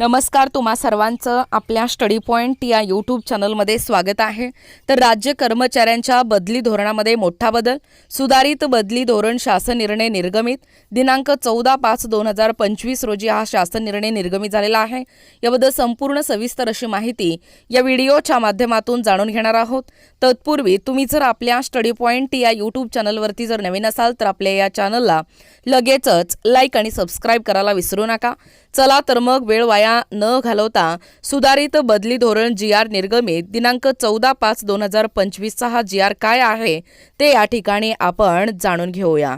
नमस्कार तुम्हा सर्वांचं आपल्या स्टडी पॉईंट या यूट्यूब चॅनलमध्ये स्वागत आहे. तर राज्य कर्मचाऱ्यांच्या बदली धोरणामध्ये मोठा बदल सुधारित बदली धोरण शासन निर्णय निर्गमित. दिनांक चौदा पाच दोन हजार पंचवीस रोजी हा शासन निर्णय निर्गमित झालेला आहे. याबद्दल संपूर्ण सविस्तर अशी माहिती या व्हिडिओच्या माध्यमातून जाणून घेणार आहोत. तत्पूर्वी तुम्ही जर आपल्या स्टडी पॉईंट या यूट्यूब चॅनलवरती जर नवीन असाल तर आपल्या या चॅनलला लगेचच लाईक आणि सबस्क्राईब करायला विसरू नका. चला तर मग वेळ वाया न घालवता सुधारित बदली धोरण जी आर निर्गमित दिनांक चौदा पाच दोन हजार पंचवीसचा हा जी आर काय आहे ते या ठिकाणी आपण जाणून घेऊया.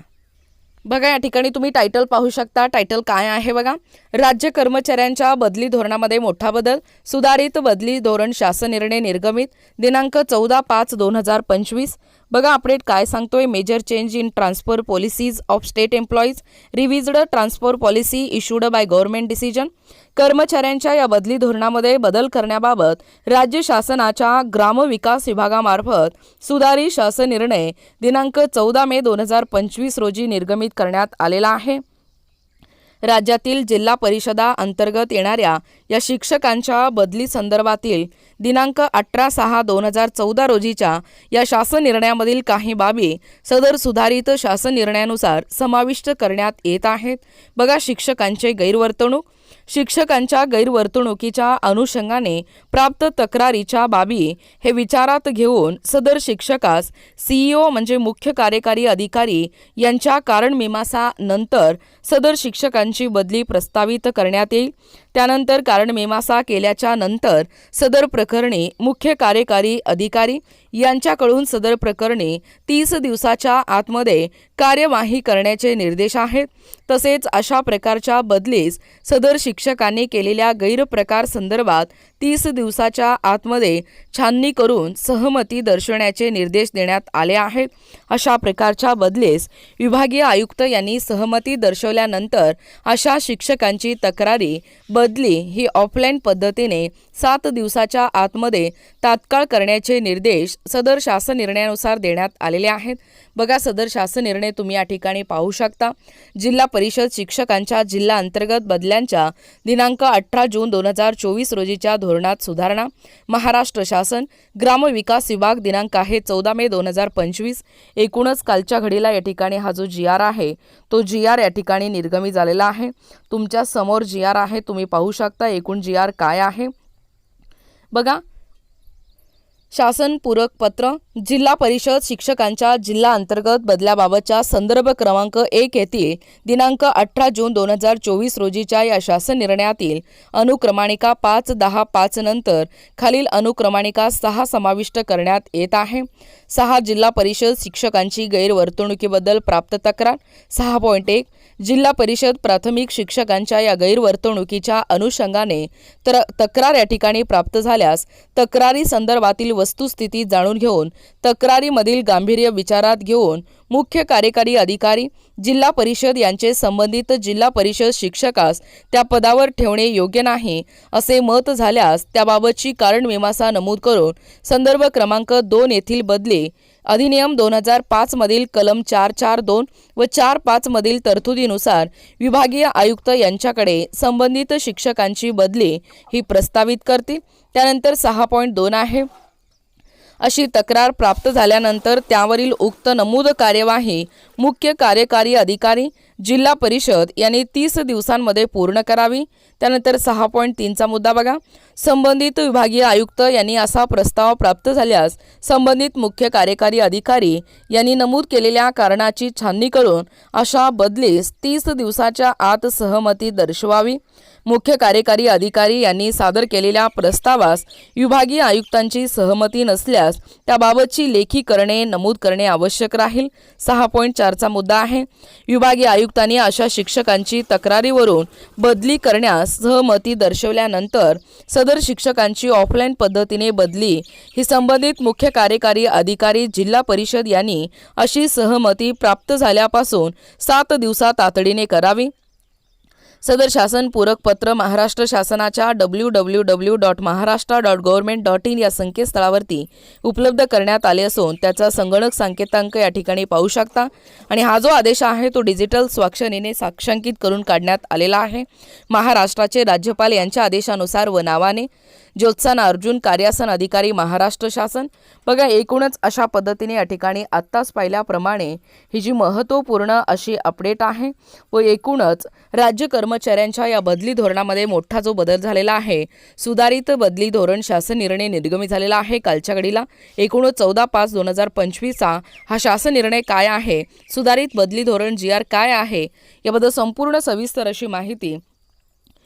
बघा या ठिकाणी तुम्ही टायटल पाहू शकता. टायटल काय आहे बघा? राज्य कर्मचाऱ्यांच्या बदली धोरणामध्ये मोठा बदल सुधारित बदली धोरण शासन निर्णय निर्गमित दिनांक चौदा पाच दोन हजार पंचवीस बघा अपडेट काय सांगतोय. Major change in transfer policies of state employees revised transfer policy issued by government decision कर्मचाऱ्यांच्या या बदली धोरणामध्ये बदल करण्याबाबत राज्य शासनाच्या ग्रामविकास विभागामार्फत सुधारित शासन निर्णय दिनांक चौदा मे दोन हजार पंचवीस रोजी निर्गमित करण्यात आलेला आहे. राज्यातील जिल्हा परिषदा अंतर्गत येणाऱ्या या शिक्षकांच्या बदली संदर्भातील दिनांक अठरा सहा दोन हजार चौदा रोजीच्या या शासन निर्णयामधील काही बाबी सदर सुधारित शासन निर्णयानुसार समाविष्ट करण्यात येत आहेत. बघा शिक्षकांचे गैरवर्तणूक. शिक्षकांच्या गैरवर्तणुकीच्या अनुषंगाने प्राप्त तक्रारीच्या बाबी हे विचारात घेऊन सदर शिक्षकास सीईओ म्हणजे मुख्य कार्यकारी अधिकारी यांच्या कारण सदर शिक्षकांची बदली प्रस्तावित करण्यात येईल. त्यानंतर कारण मीमांसा केल्याच्यानंतर सदर प्रकरणी मुख्य कार्यकारी अधिकारी यांच्याकडून सदर प्रकरणी तीस दिवसाच्या आतमध्ये कार्यवाही करण्याचे निर्देश आहेत. तसेच अशा प्रकारच्या बदलीस सदर शिक्षकांनी केलेल्या गैरप्रकार संदर्भात तीस दिवसाच्या आतमध्ये छाननी करून सहमती दर्शवण्याचे निर्देश देण्यात आले आहेत. अशा प्रकारच्या बदलीस विभागीय आयुक्त यांनी सहमती दर्शवल्यानंतर अशा शिक्षकांची तक्रारी बदली ही ऑफलाईन पद्धतीने सात दिवसाच्या आतमध्ये तात्काळ करण्याचे निर्देश सदर शासन निर्णयानुसार देण्यात आलेले आहेत. बघा सदर शासन निर्णय तुम्ही या ठिकाणी पाहू शकता. जिल्हा परिषद शिक्षकांच्या जिल्हा अंतर्गत बदल्यांच्या दिनांक अठरा जून दोन हजार चोवीस रोजीच्या धोरणात सुधारणा. महाराष्ट्र शासन ग्रामविकास विभाग दिनांक आहे चौदा मे दोन हजार पंचवीस. एकूणच कालच्या घडीला या ठिकाणी हा जो जी आर आहे तो जी आर या ठिकाणी निर्गमी झालेला आहे. तुमच्यासमोर जी आर आहे तुम्ही पाहू शकता एकूण जी आर काय आहे. बघा शासनपूरक पत्र जिल्हा परिषद शिक्षकांच्या जिल्हा अंतर्गत बदल्याबाबतच्या संदर्भ क्रमांक एक येथील दिनांक अठरा जून दोन हजार चोवीस रोजीच्या या शासन निर्णयातील अनुक्रमाणिका पाच दहा पाच नंतर खालील अनुक्रमाणिका सहा समाविष्ट करण्यात येत आहे. सहा जिल्हा परिषद शिक्षकांची गैरवर्तणुकीबद्दल प्राप्त तक्रार सहा पॉईंट एक जिल्हा परिषद प्राथमिक शिक्षकांच्या या गैरवर्तणुकीच्या अनुषंगाने तर तक्रार या ठिकाणी प्राप्त झाल्यास तक्रारी संदर्भातील वस्तुस्थिती जाणून घेऊन तक्रारीमधील गांभीर्य विचारात घेऊन मुख्य कार्यकारी अधिकारी जिल्हा परिषद यांचे संबंधित जिल्हा परिषद शिक्षकास त्या पदावर ठेवणे योग्य नाही असे मत झाल्यास त्याबाबतची कारणमीमांसा नमूद करून संदर्भ क्रमांक दोन येथील बदली अधिनियम दोन हजार पाचमधील कलम चार चार दोन व चार पाचमधील तरतुदीनुसार विभागीय आयुक्त यांच्याकडे संबंधित शिक्षकांची बदली ही प्रस्तावित करतील. त्यानंतर सहा पॉईंट दोन आहे. अशी तक्रार प्राप्त झाल्यानंतर त्यावरील उक्त नमूद कार्यवाही मुख्य कार्यकारी अधिकारी जिल्हा परिषद यांनी तीस दिवसांमध्ये पूर्ण करावी. त्यानंतर सहा पॉईंट तीनचा मुद्दा बघा. संबंधित विभागीय आयुक्त यांनी असा प्रस्ताव प्राप्त झाल्यास संबंधित मुख्य कार्यकारी अधिकारी यांनी नमूद केलेल्या कारणाची छाननी करून अशा बदलीस तीस दिवसाच्या आत सहमती दर्शवावी. मुख्य कार्यकारी अधिकारी यांनी सादर केलेल्या प्रस्तावास विभागीय आयुक्तांची सहमती नसल्यास त्याबाबतची लेखी करणे नमूद करणे आवश्यक राहील. सहा पॉईंट चार प्रकारचा मुद्दा आहे. विभागीय आयुक्तांनी अशा शिक्षकांची तक्रारीवरून बदली करण्यास सहमती दर्शवल्यानंतर सदर शिक्षकांची ऑफलाईन पद्धतीने बदली ही संबंधित मुख्य कार्यकारी अधिकारी जिल्हा परिषद यांनी अशी सहमती प्राप्त झाल्यापासून सात दिवसात तातडीने करावी. सदर शासन पूरक पत्र महाराष्ट्र शासनाच्या W W W dot Maharashtra dot government dot in या संकेतस्थळावरती उपलब्ध करण्यात आले असून त्याचा संगणक संकेतांक या ठिकाणी पाहू शकता. आणि हा जो आदेश आहे तो डिजिटल स्वाक्षरीने साक्षांकित करून काढण्यात आलेला आहे. महाराष्ट्राचे राज्यपाल यांच्या आदेशानुसार व नावाने ज्योत्साना अर्जुन कार्यासन अधिकारी महाराष्ट्र शासन. बघा एकूणच अशा पद्धतीने या ठिकाणी आत्ताच पाहिल्याप्रमाणे ही जी महत्त्वपूर्ण अशी अपडेट आहे व एकूणच राज्य कर्मचाऱ्यांच्या या बदली धोरणामध्ये मोठा जो बदल झालेला आहे सुधारित बदली धोरण शासन निर्णय निर्गमी झालेला आहे कालच्या घडीला. एकूणच चौदा पाच दोन हजार पंचवीसचा हा शासन निर्णय काय आहे सुधारित बदली धोरण जी आर काय आहे याबद्दल संपूर्ण सविस्तर अशी माहिती